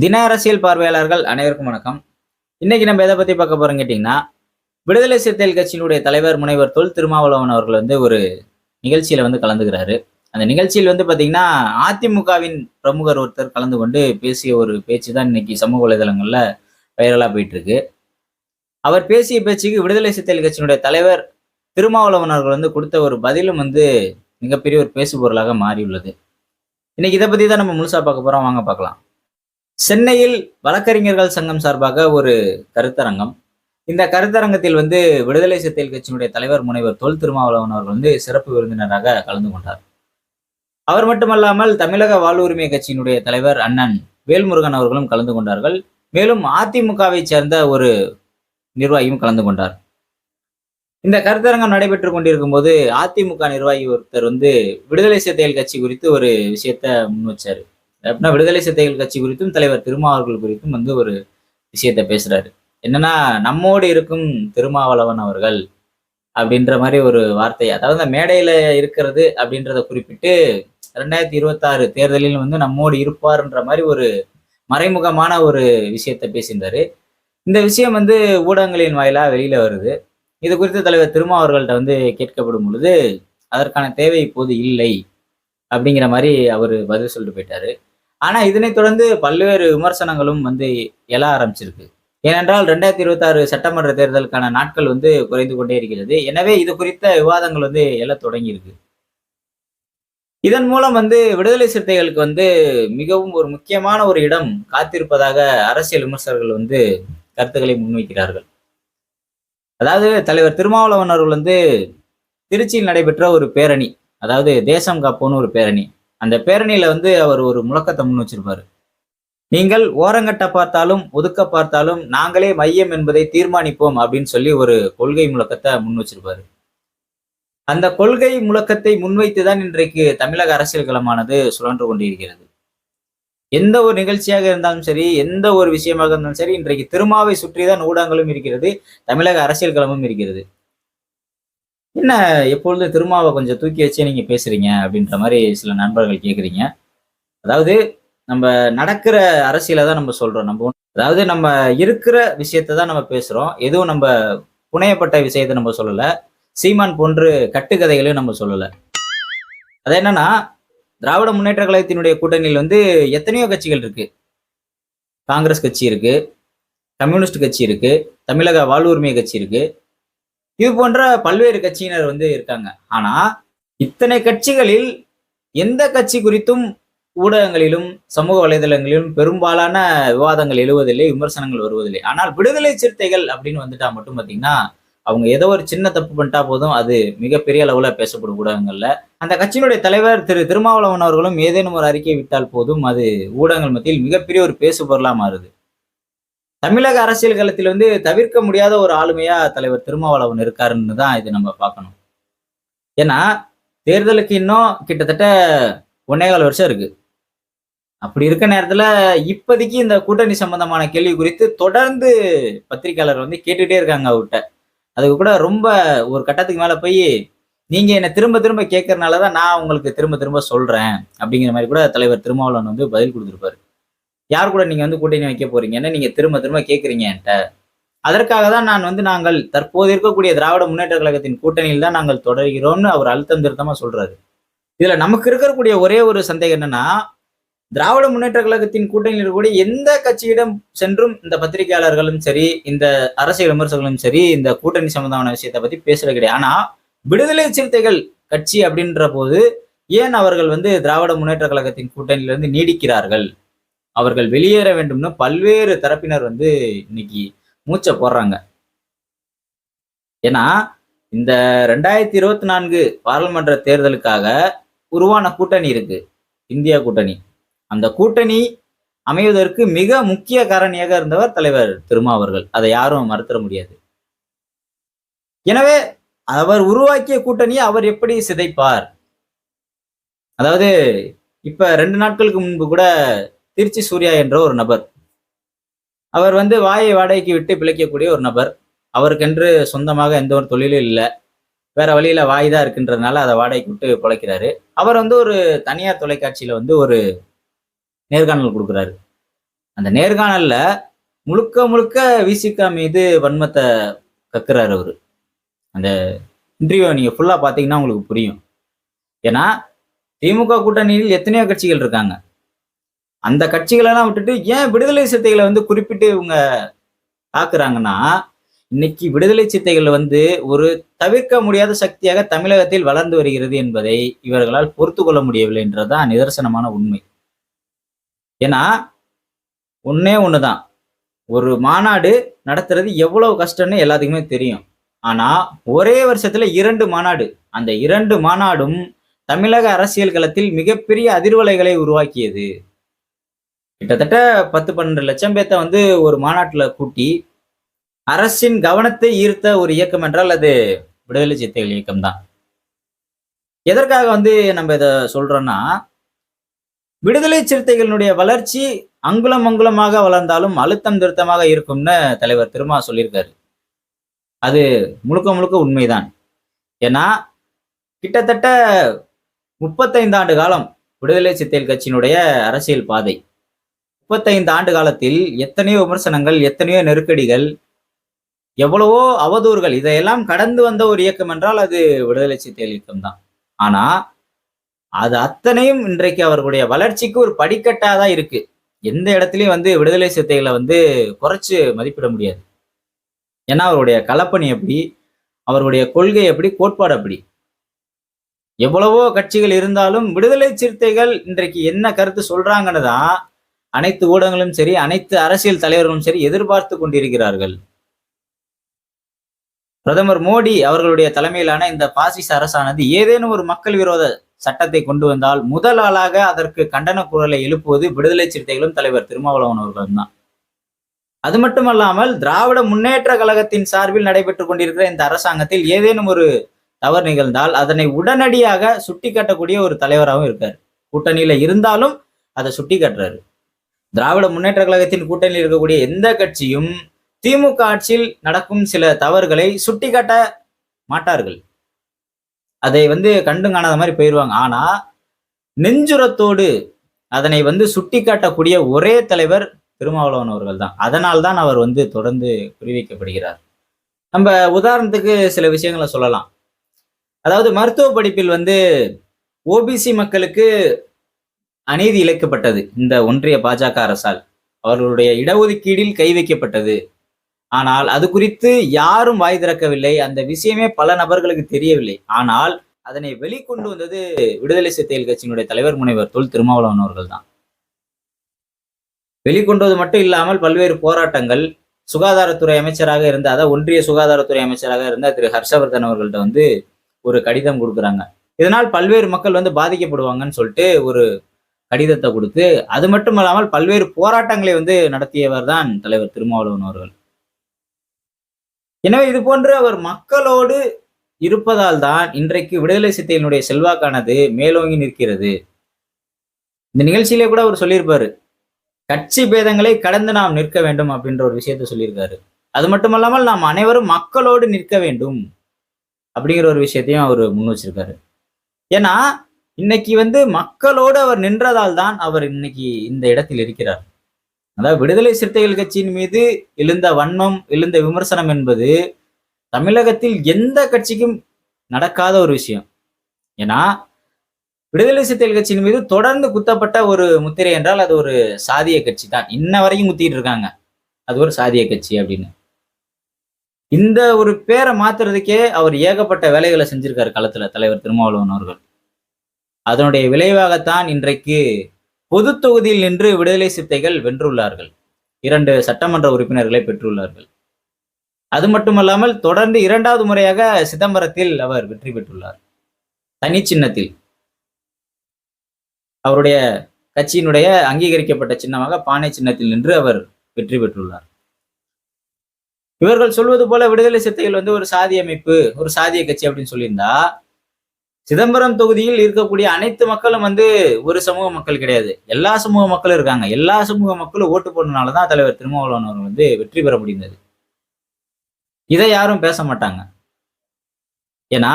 தின அரசியல் பார்வையாளர்கள் அனைவருக்கும் வணக்கம். இன்னைக்கு நம்ம எதை பத்தி பார்க்க போறோம் கேட்டீங்கன்னா விடுதலை சிறுத்தைகள் கட்சியினுடைய தலைவர் முனைவர் தொல் திருமாவளவன் அவர்கள் வந்து ஒரு நிகழ்ச்சியில வந்து கலந்துக்கிறாரு. அந்த நிகழ்ச்சியில் வந்து பாத்தீங்கன்னா அதிமுகவின் பிரமுகர் ஒருத்தர் கலந்து கொண்டு பேசிய ஒரு பேச்சு தான் இன்னைக்கு சமூக வலைதளங்கள்ல வைரலா போயிட்டு இருக்கு அவர் பேசிய பேச்சுக்கு விடுதலை சிறுத்தைகள் கட்சியினுடைய தலைவர் திருமாவளவன் அவர்கள் வந்து கொடுத்த ஒரு பதிலும் வந்து மிகப்பெரிய ஒரு பேசு பொருளாக மாறியுள்ளது. இன்னைக்கு இதை பத்தி தான் நம்ம முழுசா பார்க்க போறோம். வாங்க பார்க்கலாம். சென்னையில் வழக்கறிஞர்கள் சங்கம் சார்பாக ஒரு கருத்தரங்கம். இந்த கருத்தரங்கத்தில் வந்து விடுதலை சிறுத்தைகள் கட்சியினுடைய தலைவர் முனைவர் தொல் திருமாவளவன் அவர்கள் வந்து சிறப்பு விருந்தினராக கலந்து கொண்டார். அவர் மட்டுமல்லாமல் தமிழக வாழ்வுரிமை கட்சியினுடைய தலைவர் அண்ணன் வேல்முருகன் அவர்களும் கலந்து கொண்டார்கள். மேலும் அதிமுகவை சேர்ந்த ஒரு நிர்வாகியும் கலந்து கொண்டார். இந்த கருத்தரங்கம் நடைபெற்று கொண்டிருக்கும் போது அதிமுக நிர்வாகி ஒருத்தர் வந்து விடுதலை சிறுத்தைகள் கட்சி குறித்து ஒரு விஷயத்த முன் வச்சாரு. அப்படின்னா விடுதலை சிறுத்தைகள் கட்சி குறித்தும் தலைவர் திருமாவர்கள் குறித்தும் வந்து ஒரு விஷயத்த பேசுறாரு. என்னன்னா நம்மோடு இருக்கும் திருமாவளவன் அவர்கள் அப்படின்ற மாதிரி ஒரு வார்த்தை அதாவது அந்த மேடையில இருக்கிறது அப்படின்றத குறிப்பிட்டு ரெண்டாயிரத்தி இருபத்தாறு தேர்தலில் வந்து நம்மோடு இருப்பார்ன்ற மாதிரி ஒரு மறைமுகமான ஒரு விஷயத்த பேசியிருந்தாரு. இந்த விஷயம் வந்து ஊடகங்களின் வாயிலா வெளியில வருது. இது குறித்து தலைவர் திருமாவர்கள்ட்ட வந்து கேட்கப்படும் பொழுது அதற்கான தேவை இப்போது இல்லை அப்படிங்கிற மாதிரி அவர் பதில் சொல்லிட்டு போயிட்டாரு. ஆனா இதனைத் தொடர்ந்து பல்வேறு விமர்சனங்களும் வந்து எழ ஆரம்பிச்சிருக்கு. ஏனென்றால் ரெண்டாயிரத்தி இருபத்தி ஆறு சட்டமன்ற தேர்தலுக்கான நாட்கள் வந்து குறைந்து கொண்டே இருக்கிறது. எனவே இது குறித்த விவாதங்கள் வந்து எழ தொடங்கியிருக்கு. இதன் மூலம் வந்து விடுதலை சிறுத்தைகளுக்கு வந்து மிகவும் ஒரு முக்கியமான ஒரு இடம் காத்திருப்பதாக அரசியல் விமர்சகர்கள் வந்து கருத்துக்களை முன்வைக்கிறார்கள். அதாவது தலைவர் திருமாவளவன் அவர்கள் வந்து திருச்சியில் நடைபெற்ற ஒரு பேரணி அதாவது தேசம் காப்போன்னு ஒரு பேரணி. அந்த பேரணியில வந்து அவர் ஒரு முழக்கத்தை முன் வச்சிருப்பாரு. நீங்கள் ஓரங்கட்ட பார்த்தாலும் ஒதுக்க பார்த்தாலும் நாங்களே மையம் என்பதை தீர்மானிப்போம் அப்படின்னு சொல்லி ஒரு கொள்கை முழக்கத்தை முன் வச்சிருப்பாரு. அந்த கொள்கை முழக்கத்தை முன்வைத்துதான் இன்றைக்கு தமிழக அரசியல் களமானது சுழன்று கொண்டிருக்கிறது. எந்த ஒரு நிகழ்ச்சியாக இருந்தாலும் சரி எந்த ஒரு விஷயமாக இருந்தாலும் சரி இன்றைக்கு திருமாவை சுற்றிதான் ஊடகங்களும் இருக்கிறது தமிழக அரசியல் களமும் இருக்கிறது. என்ன எப்பொழுது திருமாவை கொஞ்சம் தூக்கி வச்சே நீங்க பேசுறீங்க அப்படின்ற மாதிரி சில நண்பர்கள் கேக்குறீங்க. அதாவது நம்ம நடக்கிற அரசியலை தான் நம்ம சொல்றோம். நம்ம அதாவது நம்ம இருக்கிற விஷயத்தை தான் நம்ம பேசுறோம். எதுவும் நம்ம புனையப்பட்ட விஷயத்தை நம்ம சொல்லல. சீமான் போன்று கட்டுக்கதைகளையும் நம்ம சொல்லல. அது என்னன்னா திராவிட முன்னேற்ற கழகத்தினுடைய கூட்டணியில் வந்து எத்தனையோ கட்சிகள் இருக்கு. காங்கிரஸ் கட்சி இருக்கு கம்யூனிஸ்ட் கட்சி இருக்கு தமிழக வாழ்வுரிமை கட்சி இருக்கு இது போன்ற பல்வேறு கட்சியினர் வந்து இருக்காங்க. ஆனா இத்தனை கட்சிகளில் எந்த கட்சி குறித்தும் ஊடகங்களிலும் சமூக வலைதளங்களிலும் பெரும்பாலான விவாதங்கள் எழுவதில்லை விமர்சனங்கள் வருவதில்லை. ஆனால் விடுதலை சிறுத்தைகள் அப்படின்னு வந்துட்டா மட்டும் பாத்தீங்கன்னா அவங்க ஏதோ ஒரு சின்ன தப்பு பண்ணிட்டா போதும் அது மிகப்பெரிய அளவுல பேசப்படும் ஊடகங்கள்ல. அந்த கட்சியினுடைய தலைவர் திரு திருமாவளவன் அவர்களும் ஏதேனும் ஒரு அறிக்கை விட்டால் போதும் அது ஊடகங்கள் மத்தியில் மிகப்பெரிய ஒரு பேசு பொருளா மாறுது. தமிழக அரசியல் களத்தில் வந்து தவிர்க்க முடியாத ஒரு ஆளுமையா தலைவர் திருமாவளவன் இருக்காருன்னு தான் இது நம்ம பார்க்கணும். ஏன்னா தேர்தலுக்கு இன்னும் கிட்டத்தட்ட ஒன்னேகால் வருஷம் இருக்கு. அப்படி இருக்க நேரத்துல இப்போதைக்கு இந்த கூட்டணி சம்பந்தமான கேள்வி குறித்து தொடர்ந்து பத்திரிகையாளர் வந்து கேட்டுட்டே இருக்காங்க அவர்கிட்ட. அதுக்கு கூட ரொம்ப ஒரு கட்டத்துக்கு மேல போய் நீங்க என்ன திரும்ப திரும்ப கேட்கறதுனாலதான் நான் உங்களுக்கு திரும்ப திரும்ப சொல்றேன். அப்படிங்கிற மாதிரி கூட தலைவர் திருமாவளவன் வந்து பதில் கொடுத்துருப்பாரு. யார் கூட நீங்கள் வந்து கூட்டணி வைக்க போறீங்கன்னு நீங்கள் திரும்ப திரும்ப கேட்குறீங்க என்கிட்ட. அதற்காக தான் நான் வந்து நாங்கள் தற்போது இருக்கக்கூடிய திராவிட முன்னேற்ற கழகத்தின் கூட்டணியில் தான் நாங்கள் தொடர்கிறோம்னு அவர் அழுத்தம் திருத்தமாக சொல்றாரு. இதுல நமக்கு இருக்கக்கூடிய ஒரே ஒரு சந்தேகம் என்னன்னா திராவிட முன்னேற்ற கழகத்தின் கூட்டணியில் இருக்கக்கூடிய எந்த கட்சியிடம் சென்றும் இந்த பத்திரிகையாளர்களும் சரி இந்த அரசியல் விமர்சகர்களும் சரி இந்த கூட்டணி சம்பந்தமான விஷயத்தை பத்தி பேசுறது கிடையாது. ஆனா விடுதலை சிறுத்தைகள் கட்சி அப்படின்ற போது ஏன் அவர்கள் வந்து திராவிட முன்னேற்ற கழகத்தின் கூட்டணியிலிருந்து நீடிக்கிறார்கள்? அவர்கள் வெளியேற வேண்டும்னு பல்வேறு தரப்பினர் வந்து இன்னைக்கு மூச்சை போடுறாங்க. ஏன்னா இந்த ரெண்டாயிரத்தி இருபத்தி நான்கு பாராளுமன்ற தேர்தலுக்காக உருவான கூட்டணி இருக்கு இந்தியா கூட்டணி. அந்த கூட்டணி அமைவதற்கு மிக முக்கிய காரணியாக இருந்தவர் தலைவர் திருமாவர்கள் அதை யாரும் மறுத்தர முடியாது. எனவே அவர் உருவாக்கிய கூட்டணியை அவர் எப்படி சிதைப்பார்? அதாவது இப்ப ரெண்டு நாட்களுக்கு முன்பு கூட திருச்சி சூர்யா என்ற ஒரு நபர். அவர் வந்து வாயை வாடகைக்கு விட்டு பிழைக்கக்கூடிய ஒரு நபர். அவருக்கென்று சொந்தமாக எந்த ஒரு தொழிலும் இல்லை. வேற வழியில வாய் தான் இருக்குன்றதுனால அதை வாடகைக்கு விட்டு பிழைக்கிறாரு. அவர் வந்து ஒரு தனியார் தொலைக்காட்சியில வந்து ஒரு நேர்காணல் கொடுக்குறாரு. அந்த நேர்காணல்ல முழுக்க முழுக்க விசிகா மீது வன்மத்தை கக்குறாரு அவரு. அந்த இன்டர்வியூ நீங்க ஃபுல்லா பாத்தீங்கன்னா உங்களுக்கு புரியும். ஏன்னா திமுக கூட்டணியில் எத்தனையோ கட்சிகள் இருக்காங்க. அந்த கட்சிகளெல்லாம் விட்டுட்டு ஏன் விடுதலை சிறுத்தைகளை வந்து குறிப்பிட்டு இவங்க தாக்குறாங்கன்னா இன்னைக்கு விடுதலை சிறுத்தைகள் வந்து ஒரு தவிர்க்க முடியாத சக்தியாக தமிழகத்தில் வளர்ந்து வருகிறது என்பதை இவர்களால் பொறுத்து கொள்ள முடியவில்லை என்றதுதான் நிதர்சனமான உண்மை. ஏன்னா ஒன்னே ஒண்ணுதான். ஒரு மாநாடு நடத்துறது எவ்வளவு கஷ்டம்னு எல்லாத்துக்குமே தெரியும். ஆனா ஒரே வருஷத்துல இரண்டு மாநாடு. அந்த இரண்டு மாநாடும் தமிழக அரசியல் களத்தில் மிகப்பெரிய அதிர்வலைகளை உருவாக்கியது. கிட்டத்தட்ட பத்து பன்னெண்டு லட்சம் பேர்த்த வந்து ஒரு மாநாட்டில் கூட்டி அரசின் கவனத்தை ஈர்த்த ஒரு இயக்கம் என்றால் அது விடுதலை சிறுத்தைகள் இயக்கம் தான் எதற்காக வந்து நம்ம இதை சொல்றோம்னா விடுதலை சிறுத்தைகளினுடைய வளர்ச்சி அங்குலம் அங்குலமாக வளர்ந்தாலும் அழுத்தம் திருத்தமாக இருக்கும்னு தலைவர் திருமா சொல்லியிருக்காரு. அது முழுக்க முழுக்க உண்மைதான். ஏன்னா கிட்டத்தட்ட முப்பத்தைந்து ஆண்டு காலம் விடுதலை சிறுத்தைகள் கட்சியினுடைய அரசியல் பாதை. முப்பத்தைந்து ஆண்டு காலத்தில் எத்தனையோ விமர்சனங்கள் எத்தனையோ நெருக்கடிகள் எவ்வளவோ அவதூறுகள் இதையெல்லாம் கடந்து வந்த ஒரு இயக்கம் என்றால் அது விடுதலை சிறுத்தைகள் இயக்கம் தான். ஆனா அது அத்தனையும் இன்றைக்கு அவர்களுடைய வளர்ச்சிக்கு ஒரு படிக்கட்டா தான் இருக்கு. எந்த இடத்துலையும் வந்து விடுதலை சிறுத்தைகளை வந்து குறைச்சு மதிப்பிட முடியாது. ஏன்னா அவருடைய கலப்பணி எப்படி அவருடைய கொள்கை எப்படி கோட்பாடு எப்படி எவ்வளவோ கட்சிகள் இருந்தாலும் விடுதலை சிறுத்தைகள் இன்றைக்கு என்ன கருத்து சொல்றாங்கன்னு தான் அனைத்து ஊடகங்களும் சரி அனைத்து அரசியல் தலைவர்களும் சரி எதிர்பார்த்து கொண்டிருக்கிறார்கள். பிரதமர் மோடி அவர்களுடைய தலைமையிலான இந்த பாசிச அரசானது ஏதேனும் ஒரு மக்கள் விரோத சட்டத்தை கொண்டு வந்தால் முதல் ஆளாக அதற்கு கண்டன குரலை எழுப்புவது விடுதலை சிறுத்தைகளும் தலைவர் திருமாவளவன் அவர்களும் தான். அது மட்டுமல்லாமல் திராவிட முன்னேற்ற கழகத்தின் சார்பில் நடைபெற்றுக் கொண்டிருக்கிற இந்த அரசாங்கத்தில் ஏதேனும் ஒரு தவறு நிகழ்ந்தால் அதனை உடனடியாக சுட்டி காட்டக்கூடிய ஒரு தலைவராகவும் இருக்கார். கூட்டணியில இருந்தாலும் அதை சுட்டி காட்டுறாரு திராவிட முன்னேற்ற கழகத்தின் கூட்டணியில் இருக்கக்கூடிய எந்த கட்சியும் திமுக ஆட்சியில் நடக்கும் சில தவறுகளை சுட்டிக்காட்ட மாட்டார்கள். அதை வந்து கண்டும் காணாத மாதிரி போயிடுவாங்க ஆனா நெஞ்சுரத்தோடு அதனை வந்து சுட்டிக்காட்டக்கூடிய ஒரே தலைவர் திருமாவளவன் அவர்கள் தான். அதனால் தான் அவர் வந்து தொடர்ந்து குறிவைக்கப்படுகிறார். நம்ம உதாரணத்துக்கு சில விஷயங்களை சொல்லலாம். அதாவது மருத்துவ படிப்பில் வந்து ஓபிசி மக்களுக்கு அநீதி இழைக்கப்பட்டது. இந்த ஒன்றிய பாஜக அரசால் அவர்களுடைய இடஒதுக்கீடில் கை வைக்கப்பட்டது. ஆனால் அது குறித்து யாரும் வாய் திறக்கவில்லை. அந்த விஷயமே பல நபர்களுக்கு தெரியவில்லை. ஆனால் அதனை வெளிக்கொண்டு வந்தது விடுதலை சிறுத்தைகள் கட்சியினுடைய தலைவர் முனைவர் தொல் திருமாவளவன் அவர்கள் தான் வெளிக்கொண்டுவது மட்டும் இல்லாமல் பல்வேறு போராட்டங்கள் சுகாதாரத்துறை அமைச்சராக இருந்த அதாவது ஒன்றிய சுகாதாரத்துறை அமைச்சராக இருந்த திரு ஹர்ஷவர்தன் அவர்கள்ட்ட வந்து ஒரு கடிதம் கொடுக்குறாங்க. இதனால் பல்வேறு மக்கள் வந்து பாதிக்கப்படுவாங்கன்னு சொல்லிட்டு ஒரு கடிதத்தை கொடுத்து அது மட்டும் இல்லாமல் பல்வேறு போராட்டங்களை வந்து நடத்தியவர் தான் தலைவர் திருமாவளவன் அவர்கள். எனவே இது போன்று அவர் மக்களோடு இருப்பதால் தான் இன்றைக்கு விடுதலை சித்தையினுடைய செல்வாக்கானது மேலோங்கி நிற்கிறது. இந்த நிகழ்ச்சியிலே கூட அவர் சொல்லியிருப்பாரு கட்சி பேதங்களை கடந்து நாம் நிற்க வேண்டும் அப்படின்ற ஒரு விஷயத்த சொல்லியிருக்காரு. அது மட்டுமல்லாமல் நாம் அனைவரும் மக்களோடு நிற்க வேண்டும் அப்படிங்கிற ஒரு விஷயத்தையும் அவர் முன் வச்சிருக்காரு. ஏன்னா இன்னைக்கு வந்து மக்களோடு அவர் நின்றதால் தான் அவர் இன்னைக்கு இந்த இடத்தில் இருக்கிறார். அதாவது விடுதலை சிறுத்தைகள் கட்சியின் மீது எழுந்த வன்மம் எழுந்த விமர்சனம் என்பது தமிழகத்தில் எந்த கட்சிக்கும் நடக்காத ஒரு விஷயம். ஏன்னா விடுதலை சிறுத்தைகள் கட்சியின் மீது தொடர்ந்து குத்தப்பட்ட ஒரு முத்திரை என்றால் அது ஒரு சாதிய கட்சி தான் இன்ன வரைக்கும் குத்திட்டு இருக்காங்க. அது ஒரு சாதிய கட்சி அப்படின்னு. இந்த ஒரு பேரை மாத்துறதுக்கே அவர் ஏகப்பட்ட வேலைகளை செஞ்சிருக்காரு களத்துல தலைவர் திருமாவளவன் அவர்கள். அதனுடைய விளைவாகத்தான் இன்றைக்கு பொது தொகுதியில் நின்று விடுதலை சித்தைகள் வென்றுள்ளார்கள். இரண்டு சட்டமன்ற உறுப்பினர்களை பெற்றுள்ளார்கள். அது மட்டுமல்லாமல் தொடர்ந்து இரண்டாவது முறையாக சிதம்பரத்தில் அவர் வெற்றி பெற்றுள்ளார். தனி சின்னத்தில். அவருடைய கட்சியினுடைய அங்கீகரிக்கப்பட்ட சின்னமாக பானை சின்னத்தில் நின்று அவர் வெற்றி பெற்றுள்ளார். இவர்கள் சொல்வது போல விடுதலை சித்தைகள் வந்து ஒரு சாதி அமைப்பு ஒரு சாதிய கட்சி அப்படின்னு சொல்லியிருந்தா சிதம்பரம் தொகுதியில் இருக்கக்கூடிய அனைத்து மக்களும் வந்து ஒரு சமூக மக்கள் கிடையாது. எல்லா சமூக மக்களும் இருக்காங்க. எல்லா சமூக மக்களும் ஓட்டு போட்டனாலதான் தலைவர் திருமாவளவன் அவர்கள் வந்து வெற்றி பெற முடிந்தது. இதை யாரும் பேச மாட்டாங்க. ஏன்னா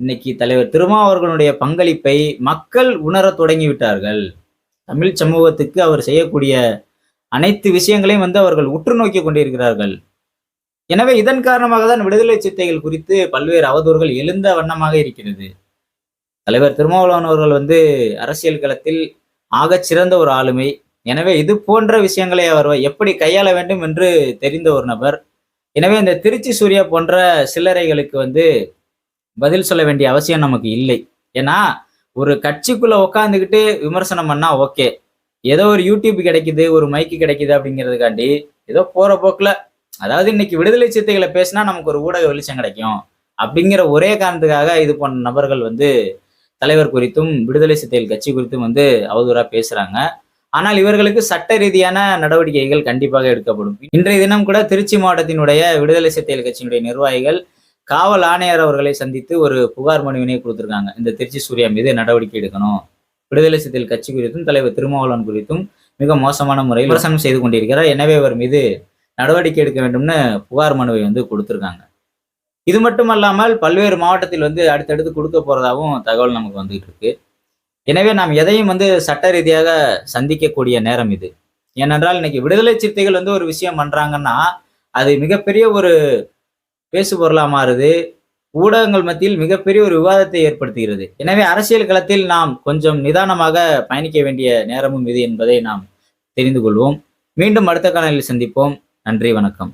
இன்னைக்கு தலைவர் திருமாவர்களுடைய பங்களிப்பை மக்கள் உணர தொடங்கி விட்டார்கள். தமிழ் சமூகத்துக்கு அவர் செய்யக்கூடிய அனைத்து விஷயங்களையும் வந்து அவர்கள் உற்று நோக்கி கொண்டிருக்கிறார்கள். எனவே இதன் காரணமாக தான் விடுதலை சித்தைகள் குறித்து பல்வேறு அவதூறுகள் எழுந்த வண்ணமாக இருக்கிறது. தலைவர் திருமாவளவன் அவர்கள் வந்து அரசியல் களத்தில் ஆகச் சிறந்த ஒரு ஆளுமை. எனவே இது போன்ற விஷயங்களை அவர் எப்படி கையாள வேண்டும் என்று தெரிந்த ஒரு நபர். எனவே இந்த திருச்சி சூர்யா போன்ற சில்லறைகளுக்கு வந்து பதில் சொல்ல வேண்டிய அவசியம் நமக்கு இல்லை. ஏன்னா ஒரு கட்சிக்குள்ள உட்காந்துக்கிட்டு விமர்சனம் பண்ணா ஓகே. ஏதோ ஒரு யூடியூப் கிடைக்குது ஒரு மைக்கு கிடைக்குது அப்படிங்கிறதுக்காண்டி ஏதோ போற போக்குல அதாவது இன்னைக்கு விடுதலை சிறுத்தைகளை பேசினா நமக்கு ஒரு ஊடக வெளிச்சம் கிடைக்கும். அப்படிங்கிற ஒரே காரணத்துக்காக இது போன்ற நபர்கள் வந்து தலைவர் குறித்தும் விடுதலை சிறுத்தைகள் கட்சி குறித்தும் வந்து அவதூறா பேசுறாங்க. ஆனால் இவர்களுக்கு சட்ட ரீதியான நடவடிக்கைகள் கண்டிப்பாக எடுக்கப்படும். இன்றைய தினம் கூட திருச்சி மாவட்டத்தினுடைய விடுதலை சிறுத்தைகள் கட்சியினுடைய நிர்வாகிகள் காவல் ஆணையர் அவர்களை சந்தித்து ஒரு புகார் மனுவினை கொடுத்துருக்காங்க. இந்த திருச்சி சூர்யா மீது நடவடிக்கை எடுக்கணும். விடுதலை சிறுத்தைகள் கட்சி குறித்தும் தலைவர் திருமாவளவன் குறித்தும் மிக மோசமான முறையில் விமர்சனம் செய்து கொண்டிருக்கிறார். எனவே அவர் மீது நடவடிக்கை எடுக்க வேண்டும்னு புகார் மனுவை வந்து கொடுத்துருக்காங்க. இது மட்டுமல்லாமல் பல்வேறு மாவட்டத்தில் வந்து அடுத்தடுத்து கொடுக்க போறதாகவும் தகவல் நமக்கு வந்துகிட்டு இருக்கு. எனவே நாம் எதையும் வந்து சட்ட ரீதியாக சந்திக்கக்கூடிய நேரம் இது. ஏனென்றால் இன்னைக்கு விடுதலை சிறுத்தைகள் வந்து ஒரு விஷயம் பண்றாங்கன்னா அது மிகப்பெரிய ஒரு பேசு பொருளா மாறுது. ஊடகங்கள் மத்தியில் மிகப்பெரிய ஒரு விவாதத்தை ஏற்படுத்துகிறது. எனவே அரசியல் களத்தில் நாம் கொஞ்சம் நிதானமாக பயணிக்க வேண்டிய நேரமும் இது என்பதை நாம் தெரிந்து கொள்வோம். மீண்டும் அடுத்த காணொலியில் சந்திப்போம். நன்றி வணக்கம்.